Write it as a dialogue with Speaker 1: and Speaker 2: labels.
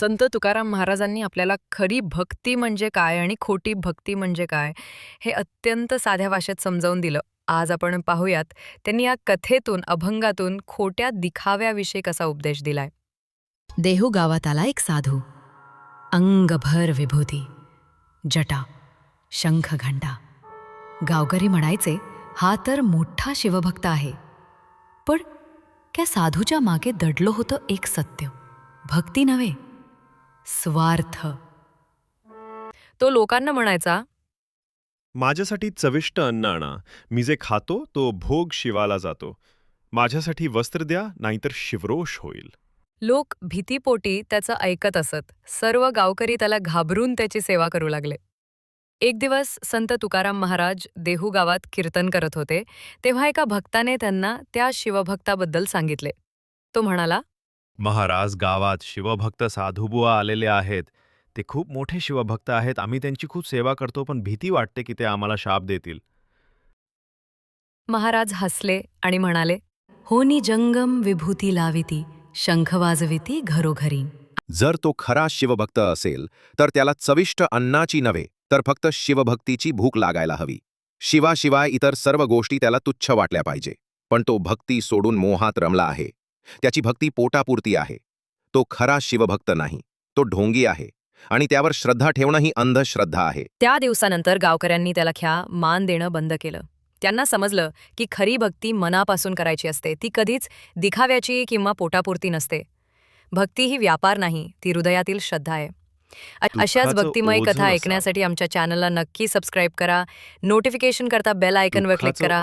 Speaker 1: संत तुकाराम महाराजांनी आपल्याला खरी भक्ती म्हणजे काय आणि खोटी भक्ती म्हणजे काय हे अत्यंत साध्या भाषेत समजावून दिलं. आज आपण पाहूयात त्यांनी या कथेतून अभंगातून खोट्या दिखाव्याविषयी कसा उपदेश दिलाय.
Speaker 2: देहू गावात आला एक साधू. अंगभर विभूती. जटा. शंख घंटा. गावकरी म्हणायचे हा तर मोठा शिवभक्त आहे. पण त्या साधूच्या मागे दडलं होतं एक सत्य. भक्ती नव्हे. स्वार्थ.
Speaker 1: तो लोकांना म्हणायचा
Speaker 3: माझ्यासाठी चविष्ट अन्न आणा. मी जे खातो तो भोग शिवाला जातो. माझ्यासाठी वस्त्र द्या नाहीतर शिवरोष होईल.
Speaker 1: लोक भीतीपोटी त्याचं ऐकत असत. सर्व गावकरी त्याला घाबरून त्याची सेवा करू लागले. एक दिवस संत तुकाराम महाराज देहू गावात कीर्तन करत होते तेव्हा एका भक्ताने त्यांना त्या शिवभक्ताबद्दल सांगितले. तो म्हणाला
Speaker 3: महाराज गावात शिवभक्त साधुबुवा आलेले आहेत. ते खूप मोठे शिवभक्त आहेत. आम्ही त्यांची खूप सेवा करतो पण भीती वाटते की ते आम्हाला शाप देतील.
Speaker 1: महाराज हसले आणि म्हणाले
Speaker 2: होनी जंगम विभूती लाविती शंख वाजविती घरोघरी.
Speaker 4: जर तो खरा शिवभक्त असेल तर त्याला चविष्ट अन्नाची नव्हे तर फक्त शिवभक्तीची भूक लागायला हवी. शिवाशिवाय इतर सर्व गोष्टी त्याला तुच्छ वाटल्या पाहिजे. पण तो भक्ती सोडून मोहात रमला आहे. त्याची भक्ती पोटापुरती आहे. तो खरा शिवभक्त नाही. तो ढोंगी आहे. आणि त्यावर श्रद्धा ठेवणं ही अंधश्रद्धा आहे.
Speaker 1: त्या दिवसानंतर गावकऱ्यांनी त्याला ख्या मान देणं बंद केलं. त्यांना समजलं की खरी भक्ती मनापासून करायची असते. ती कधीच दिखाव्याची किंवा पोटापुरती नसते. भक्ती ही व्यापार नाही ती हृदयातील श्रद्धा आहे. अशाच भक्तिमय कथा. ऐकण्यासाठी आमच्या चॅनलला नक्की सबस्क्राईब करा. नोटिफिकेशन करता बेल आयकनवर क्लिक करा.